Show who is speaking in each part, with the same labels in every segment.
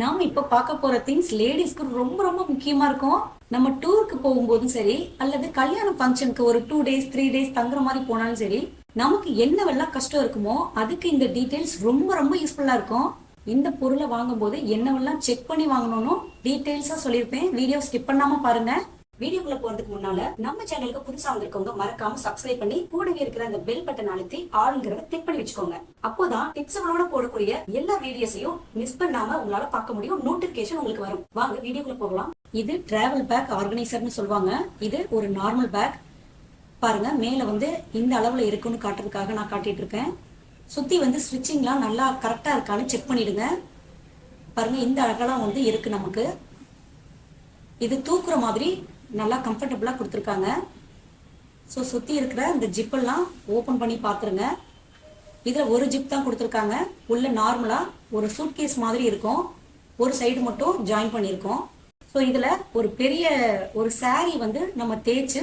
Speaker 1: நாம இப்ப பார்க்க போற திங்ஸ் லேடிஸ்க்கு ரொம்ப ரொம்ப முக்கியமா இருக்கும். நம்ம டூருக்கு போகும்போதும் சரி அல்லது கல்யாண ஃபங்க்ஷனுக்கு ஒரு டூ டேஸ் த்ரீ டேஸ் தங்குற மாதிரி போனாலும் சரி நமக்கு என்னவெல்லாம் கஷ்டம் இருக்குமோ அதுக்கு இந்த டீடைல்ஸ் ரொம்ப ரொம்ப யூஸ்ஃபுல்லா இருக்கும். இந்த பொருளை வாங்கும்போது என்னவெல்லாம் செக் பண்ணி வாங்கணும்னு டீடைல்ஸா சொல்லியிருப்பேன். வீடியோ ஸ்கிப் பண்ணாம பாருங்க. வீடியோக்குள்ள போறதுக்கு முன்னால நம்ம சேனலுக்கு புதுசா வந்திருக்கவங்க மறக்காம சப்ஸ்கிரைப் பண்ணி கூடவே இருக்கிற அந்த பெல் பட்டன் அழுத்தி ஆளுங்கிறத கிளிக் பண்ணி வச்சுக்கோங்க. அப்போதான் டிப்ஸ்களோட போடக்கூடிய எல்லா வீடியோஸையும் மிஸ் பண்ணாம உங்களால பார்க்க முடியும். நோட்டிபிகேஷன் உங்களுக்கு வரும். வாங்க வீடியோக்குள்ள போகலாம். இது டிராவல் பேக் ஆர்கனைசர்னு சொல்லுவாங்க. இது ஒரு நார்மல் பேக் பாருங்க மேல வந்து இந்த அளவுல இருக்குன்னு காட்டுறதுக்காக நான் காட்டிட்டு இருக்கேன். சுத்தி வந்து ஸ்விட்சிங்லாம் நல்லா கரெக்டா இருக்கான்னு செக் பண்ணிடுங்க. பாருங்க இந்த அகலம் வந்து இருக்கு நமக்கு. இது தூக்குற மாதிரி நல்லா கம்ஃபர்டபுளாக கொடுத்துருக்காங்க. ஸோ சுற்றி இருக்கிற இந்த ஜிப்பெல்லாம் ஓப்பன் பண்ணி பார்த்துருங்க. இதில் ஒரு ஜிப் தான் கொடுத்துருக்காங்க. உள்ளே நார்மலாக ஒரு சூட்கேஸ் மாதிரி இருக்கும். ஒரு சைடு மட்டும் ஜாயின் பண்ணியிருக்கோம். ஸோ இதில் ஒரு பெரிய ஒரு saree வந்து நம்ம தேய்ச்சு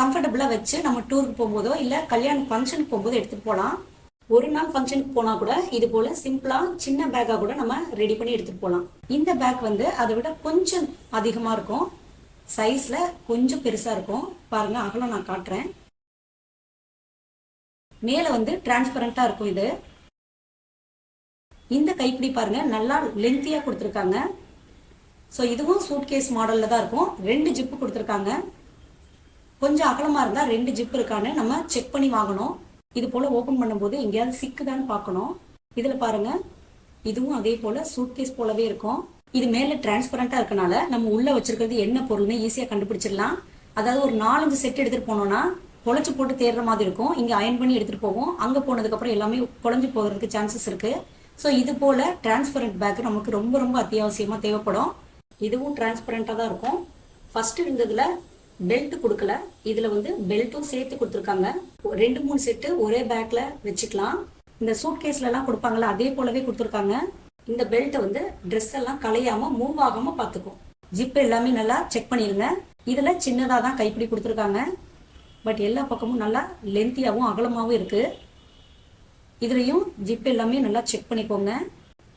Speaker 1: கம்ஃபர்டபுளாக வச்சு நம்ம டூருக்கு போகும்போதோ இல்லை கல்யாண ஃபங்க்ஷனுக்கு போகும்போது எடுத்துகிட்டு போகலாம் ஒரு நாள் ஃபங்க்ஷனுக்கு போனால் கூட இது போல் சிம்பிளாக சின்ன பேக்காக கூட நம்ம ரெடி பண்ணி எடுத்துகிட்டு போகலாம் இந்த பேக் வந்து அதை விட கொஞ்சம் அதிகமாக இருக்கும். சைஸில் கொஞ்சம் பெருசாக இருக்கும். பாருங்கள் அகலம் நான் காட்டுறேன். மேலே வந்து டிரான்ஸ்பரண்ட்டாக இருக்கும் இது. இந்த கைப்பிடி பாருங்கள் நல்லா லென்த்தியாக கொடுத்துருக்காங்க. ஸோ இதுவும் சூட்கேஸ் மாடலில் தான் இருக்கும். ரெண்டு ஜிப்பு கொடுத்துருக்காங்க. கொஞ்சம் அகலமாக இருந்தால் ரெண்டு ஜிப் இருக்கான்னு நம்ம செக் பண்ணி வாங்கணும். இது போல் ஓப்பன் பண்ணும்போது எங்கேயாவது சிக்குதான்னு பார்க்கணும். இதில் பாருங்கள் இதுவும் அதே போல் சூட்கேஸ் போலவே இருக்கும். இது மேல டிரான்ஸ்பரண்டா இருக்கனால நம்ம உள்ள வச்சிருக்கிறது என்ன பொருள்னு ஈஸியா கண்டுபிடிச்சிடலாம். அதாவது ஒரு நாலஞ்சு செட் எடுத்துட்டு போனோம்னா குழச்சு போட்டு தேடுற மாதிரி இருக்கும். இங்க அயன் பண்ணி எடுத்துட்டு போவோம். அங்க போனதுக்கு அப்புறம் எல்லாமே குழஞ்சு போகிறதுக்கு சான்சஸ் இருக்கு. ஸோ இது போல டிரான்ஸ்பரண்ட் பேக் நமக்கு ரொம்ப ரொம்ப அத்தியாவசியமா தேவைப்படும். இதுவும் டிரான்ஸ்பரண்டா தான் இருக்கும். ஃபர்ஸ்ட் இருந்ததுல பெல்ட் கொடுக்கல. இதுல வந்து பெல்ட்டும் சேர்த்து கொடுத்துருக்காங்க. ரெண்டு மூணு செட்டு ஒரே பேக்ல வச்சுக்கலாம். இந்த சூட் கேஸ்ல எல்லாம் அதே போலவே கொடுத்துருக்காங்க. இந்த பெல்ட்டை வந்து ட்ரெஸ் எல்லாம் கலையாம மூவ் ஆகாம பாத்துக்கும் ஜிப் எல்லாமே நல்லா செக் பண்ணிருங்க. இதுல சின்னதா தான் கைப்பிடி கொடுத்துருக்காங்க. பட் எல்லா பக்கமும் நல்லா லென்த்தியாகவும் அகலமாகவும் இருக்கு. இதுலயும் ஜிப் எல்லாமே நல்லா செக் பண்ணிக்கோங்க.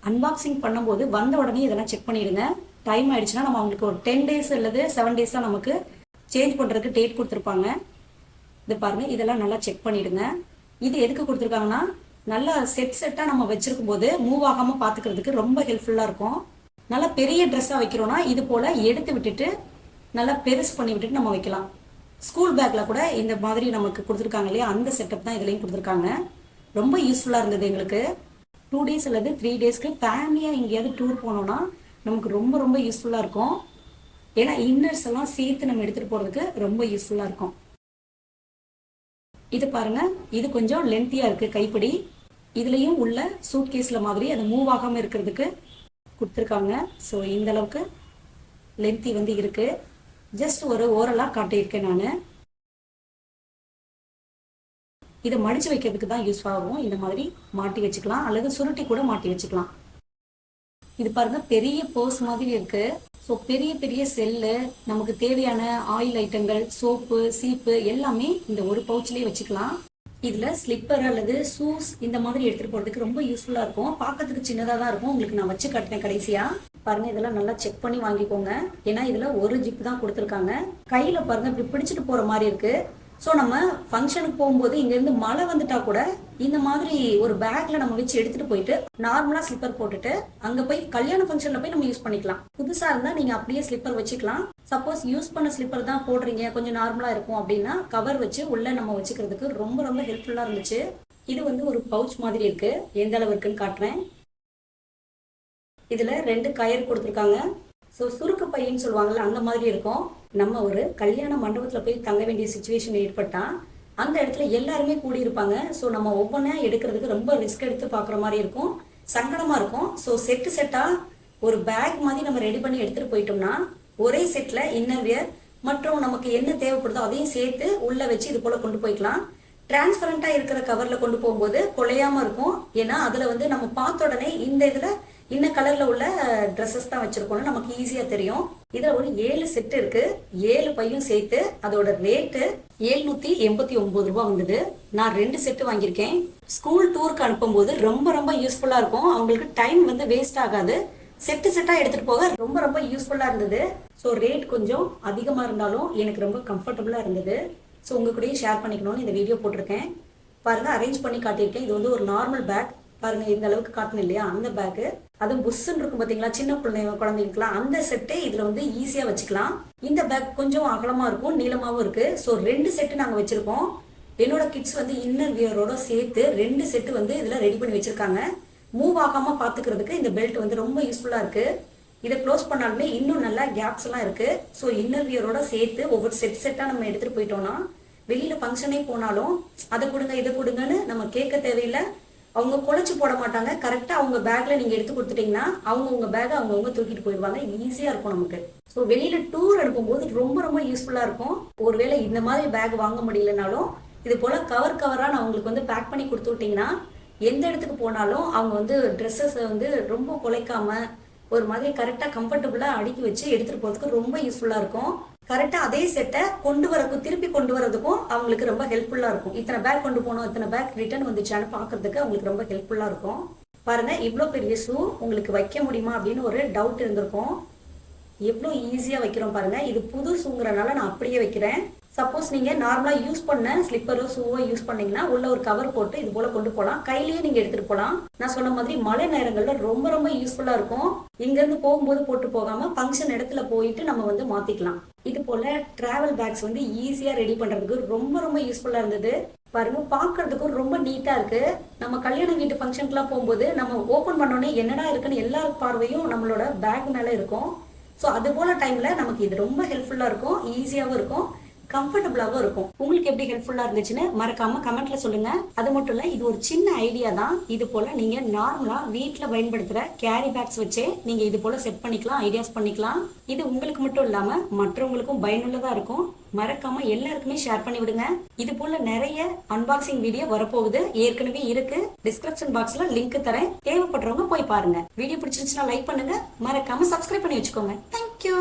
Speaker 1: அன்பாக்சிங் பண்ணும்போது வந்த உடனே இதெல்லாம் செக் பண்ணிடுங்க டைம் ஆயிடுச்சுன்னா நம்ம அவங்களுக்கு ஒரு டென் டேஸ் அல்லது செவன் டேஸ் தான் நமக்கு சேஞ்ச் பண்றதுக்கு டேட் கொடுத்துருப்பாங்க. இது பாருங்க இதெல்லாம் நல்லா செக் பண்ணிடுங்க. இது எதுக்கு கொடுத்துருக்காங்கன்னா நல்லா செட் செட்டா நம்ம வச்சிருக்கும் போது மூவ் ஆகாம பாத்துக்கிறதுக்கு ரொம்ப ஹெல்ப்ஃபுல்லா இருக்கும். நல்லா பெரிய ட்ரெஸ்ஸா வைக்கிறோம்னா இது போல எடுத்து விட்டுட்டு நல்லா பெருசு பண்ணி விட்டுட்டு நம்ம வைக்கலாம். ஸ்கூல் பேக்ல கூட இந்த மாதிரி நமக்கு கொடுத்துருக்காங்க இல்லையா? அந்த செட்டப் தான் இதுலயும் கொடுத்துருக்காங்க. ரொம்ப யூஸ்ஃபுல்லா இருந்தது எங்களுக்கு. டூ டேஸ் அல்லது த்ரீ டேஸ்க்கு ஃபேமிலியா எங்கேயாவது டூர் போனோம்னா நமக்கு ரொம்ப ரொம்ப யூஸ்ஃபுல்லா இருக்கும். ஏன்னா இன்னர்ஸ் எல்லாம் சேர்த்து நம்ம எடுத்துட்டு போறதுக்கு ரொம்ப யூஸ்ஃபுல்லா இருக்கும். இது பாருங்க. இது கொஞ்சம் லென்த்தியா இருக்கு கைப்பிடி. இதுலயும் உள்ள சூட்கேஸ்ல மாதிரி அது மூவ் ஆகாம இருக்கிறதுக்கு கொடுத்துருக்காங்க. ஸோ இந்த அளவுக்கு லென்த்தி வந்து இருக்கு. ஜஸ்ட் ஒரு ஓரலா காட்டியிருக்கேன் நான். இதை மடிச்சு வைக்கிறதுக்கு தான் யூஸ் ஆகும். இந்த மாதிரி மாட்டி வச்சுக்கலாம். அல்லது சுருட்டி கூட மாட்டி வச்சுக்கலாம். இது பாருங்க பெரிய பர்ஸ் மாதிரி இருக்கு. ஸோ பெரிய பெரிய செல்லு நமக்கு தேவையான ஆயில் ஐட்டங்கள் சோப்பு சீப்பு எல்லாமே இந்த ஒரு பவுச்லயே வச்சுக்கலாம். இதுல ஸ்லிப்பர் அல்லது ஷூஸ் இந்த மாதிரி எடுத்துட்டு போறதுக்கு ரொம்ப யூஸ்ஃபுல்லா இருக்கும். பார்க்கறதுக்கு சின்னதாக தான் இருக்கும். உங்களுக்கு நான் வச்சு கட்டினேன் கடைசியா. பாருங்க இதெல்லாம் நல்லா செக் பண்ணி வாங்கிக்கோங்க. ஏன்னா இதுல ஒரு ஜிப் தான் கொடுத்துருக்காங்க. கையில் பாருங்க இப்படி பிடிச்சிட்டு போற மாதிரி இருக்கு. ஸோ நம்ம ஃபங்க்ஷனுக்கு போகும்போது இங்கேருந்து மழை வந்துட்டா கூட இந்த மாதிரி ஒரு பேக்ல நம்ம வச்சு எடுத்துட்டு போயிட்டு நார்மலா ஸ்லிப்பர் போட்டுட்டு அங்க போய் கல்யாண ஃபங்க்ஷன்ல போய் நம்ம யூஸ் பண்ணிக்கலாம். புதுசா இருந்தா நீங்க அப்படியே ஸ்லிப்பர் வச்சுக்கலாம். சப்போஸ் யூஸ் பண்ண ஸ்லிப்பர் தான் போடுறீங்க கொஞ்சம் நார்மலா இருக்கும் அப்படின்னா கவர் வச்சு உள்ள நம்ம வச்சுக்கிறதுக்கு ரொம்ப ரொம்ப ஹெல்ப்ஃபுல்லா இருந்துச்சு. இது வந்து ஒரு பவுச் மாதிரி இருக்கு. எந்த அளவு இருக்குன்னு காட்டுறேன். இதுல ரெண்டு கயர் கொடுத்துருக்காங்க. ஸோ சுருக்கு பையன்னு சொல்லுவாங்கல்ல அந்த மாதிரி இருக்கும். நம்ம ஒரு கல்யாண மண்டபத்தில் போய் தங்க வேண்டிய சுச்சுவேஷன் ஏற்பட்டால் அந்த இடத்துல எல்லாருமே கூடியிருப்பாங்க. ஸோ நம்ம ஒவ்வொன்றா எடுக்கிறதுக்கு ரொம்ப ரிஸ்க் எடுத்து பார்க்குற மாதிரி இருக்கும். சங்கடமாக இருக்கும். ஸோ செட்டு செட்டாக ஒரு பேக் மாதிரி நம்ம ரெடி பண்ணி எடுத்துகிட்டு போயிட்டோம்னா ஒரே செட்டில் இன்னர் வியர் மற்றும் நமக்கு என்ன தேவைப்படுதோ அதையும் சேர்த்து உள்ளே வச்சு இது போல் கொண்டு போய்க்கலாம். டிரான்ஸ்பரண்ட்டாக இருக்கிற கவரில் கொண்டு போகும்போது கொலையாமல் இருக்கும். ஏன்னா அதில் வந்து நம்ம பார்த்த உடனே இந்த இதில் இன்ன கலரில் உள்ள ட்ரெஸ்ஸஸ் தான் வச்சிருக்கோம்னு நமக்கு ஈஸியாக தெரியும். இதுல ஒரு ஏழு செட் இருக்கு. ஏழு பையும் சேர்த்து அதோட ரேட்டு ஏழ்நூத்தி எண்பத்தி ஒன்பது ரூபாய் வந்தது. நான் ரெண்டு செட்டு வாங்கியிருக்கேன். ஸ்கூல் டூருக்கு அனுப்பும்போது ரொம்ப ரொம்ப யூஸ்ஃபுல்லா இருக்கும். அவங்களுக்கு டைம் வந்து வேஸ்ட் ஆகாது. செட்டு செட்டாக எடுத்துகிட்டு போக ரொம்ப ரொம்ப யூஸ்ஃபுல்லாக இருந்தது. ஸோ ரேட் கொஞ்சம் அதிகமாக இருந்தாலும் எனக்கு ரொம்ப கம்ஃபர்டபுளாக இருந்தது. ஸோ உங்கள் கூடயும் ஷேர் பண்ணிக்கணும்னு இந்த வீடியோ போட்டிருக்கேன். பாருங்க அரேஞ்ச் பண்ணி காட்டியிருக்கேன். இது வந்து ஒரு நார்மல் பேக் பாருங்க இந்த அளவுக்கு காட்டணும் இல்லையா? அந்த பேக்கு அதுவும் புஷ்ஷுன்னு இருக்கும் பார்த்தீங்களா சின்ன பிள்ளைங்க குழந்தைங்களுக்குலாம் அந்த செட்டே இதில் வந்து ஈஸியாக வச்சுக்கலாம். இந்த பேக் கொஞ்சம் அகலமாக இருக்கும் நீளமாகவும் இருக்குது ஸோ ரெண்டு செட்டு நாங்கள் வச்சுருக்கோம். என்னோட கிட்ஸ் வந்து இன்னர் வியரோட சேர்த்து ரெண்டு செட்டு வந்து இதில் ரெடி பண்ணி வச்சுருக்காங்க. மூவ் ஆகாமல் பார்த்துக்கிறதுக்கு இந்த பெல்ட் வந்து ரொம்ப யூஸ்ஃபுல்லாக இருக்குது இதை க்ளோஸ் பண்ணாலுமே இன்னும் நல்லா கேப்ஸ் எல்லாம் இருக்குது ஸோ இன்னர் வியரோட சேர்த்து ஒவ்வொரு செட் செட்டாக நம்ம எடுத்துகிட்டு போயிட்டோம்னா வெளியில் ஃபங்க்ஷனே போனாலும் அதை கொடுங்க இதை கொடுங்கன்னு நம்ம கேட்க தேவையில்லை. அவங்க குழச்சி போட மாட்டாங்க. கரெக்டாக அவங்க பேக்கில் நீங்கள் எடுத்து கொடுத்துட்டீங்கன்னா அவங்க உங்கள் பேக்கை அவங்கவுங்க தூக்கிட்டு போயிடுவாங்க. ஈஸியாக இருக்கும் நமக்கு. ஸோ வெளியில் டூர் அனுப்பும்போது ரொம்ப ரொம்ப யூஸ்ஃபுல்லாக இருக்கும். ஒருவேளை இந்த மாதிரி பேக் வாங்க முடியலனாலும் இது போல் கவர் கவராக நான் உங்களுக்கு வந்து பேக் பண்ணி கொடுத்து விட்டிங்கன்னா எந்த இடத்துக்கு போனாலும் அவங்க வந்து ட்ரெஸ்ஸஸை வந்து ரொம்ப குலைக்காம ஒரு மாதிரி கரெக்டாக கம்ஃபர்டபுளாக அடுக்கி வச்சு எடுத்துகிட்டு போகிறதுக்கு ரொம்ப யூஸ்ஃபுல்லாக இருக்கும். கரெக்டாக அதே செட்டை கொண்டு வரக்கும் திருப்பி கொண்டு வரதுக்கும் அவங்களுக்கு ரொம்ப ஹெல்ப்ஃபுல்லாக இருக்கும். இத்தனை பேக் கொண்டு போனோம் இத்தனை பேக் ரிட்டர்ன் வந்துச்சான்னு பார்க்கறதுக்கு அவங்களுக்கு ரொம்ப ஹெல்ப்ஃபுல்லாக இருக்கும். பாருங்க இவ்வளோ பெரிய ஷூ உங்களுக்கு வைக்க முடியுமா அப்படின்னு ஒரு டவுட் இருந்திருக்கும். எவ்வளோ ஈஸியாக வைக்கிறோம் பாருங்க. இது புது ஷூங்கிறனால நான் அப்படியே வைக்கிறேன். சப்போஸ் நீங்கள் நார்மலாக யூஸ் பண்ண ஸ்லிப்பரோ ஷூவோ யூஸ் பண்ணீங்கன்னா உள்ள ஒரு கவர் போட்டு இது போல் கொண்டு போகலாம் கையிலேயே நீங்கள் எடுத்துகிட்டு போகலாம் நான் சொன்ன மாதிரி மழை நேரங்களில் ரொம்ப ரொம்ப யூஸ்ஃபுல்லாக இருக்கும். இங்கேருந்து போகும்போது போட்டு போகாமல் ஃபங்க்ஷன் இடத்துல போயிட்டு நம்ம வந்து மாற்றிக்கலாம் இது போல் ட்ராவல் பேக்ஸ் வந்து ஈஸியாக ரெடி பண்ணுறதுக்கு ரொம்ப ரொம்ப யூஸ்ஃபுல்லாக இருந்தது. பாருங்க பார்க்கறதுக்கும் ரொம்ப நீட்டாக இருக்கு. நம்ம கல்யாண வீட்டு ஃபங்க்ஷனுக்குலாம் போகும்போது நம்ம ஓப்பன் பண்ணோடனே என்னடா இருக்குன்னு எல்லா பார்வையும் நம்மளோட பேக் மேலே இருக்கும். ஸோ அது போல் டைமில் நமக்கு இது ரொம்ப ஹெல்ப்ஃபுல்லாக இருக்கும் ஈஸியாகவும் இருக்கும். கம்ஃபர்டபுளாகவும் இருக்கும். உங்களுக்கு எப்படி ஹெல்ப்ஃபுல்லாக இருந்துச்சுன்னு மறக்காம கமெண்ட்ல சொல்லுங்க. அது மட்டும் இல்லை இது ஒரு சின்ன ஐடியா தான். இது போல நீங்க நார்மலா வீட்டில் பயன்படுத்துற கேரி பேக்ஸ் வச்சே நீங்க இது போல செட் பண்ணிக்கலாம் ஐடியாஸ் பண்ணிக்கலாம். இது உங்களுக்கு மட்டும் இல்லாம மற்றவங்களுக்கும் பயனுள்ளதா இருக்கும். மறக்காம எல்லாருக்குமே ஷேர் பண்ணி விடுங்க. இது போல நிறைய அன்பாக்சிங் வீடியோ வரப்போகுது. ஏற்கனவே இருக்கு. டிஸ்கிரிப்ஷன் பாக்ஸ்ல லிங்க் தரேன். தேவைப்படுறவங்க போய் பாருங்க. வீடியோ பிடிச்சிருந்துச்சுன்னா லைக் பண்ணுங்க. மறக்காம சப்ஸ்கிரைப் பண்ணி வச்சுக்கோங்க. தேங்க்யூ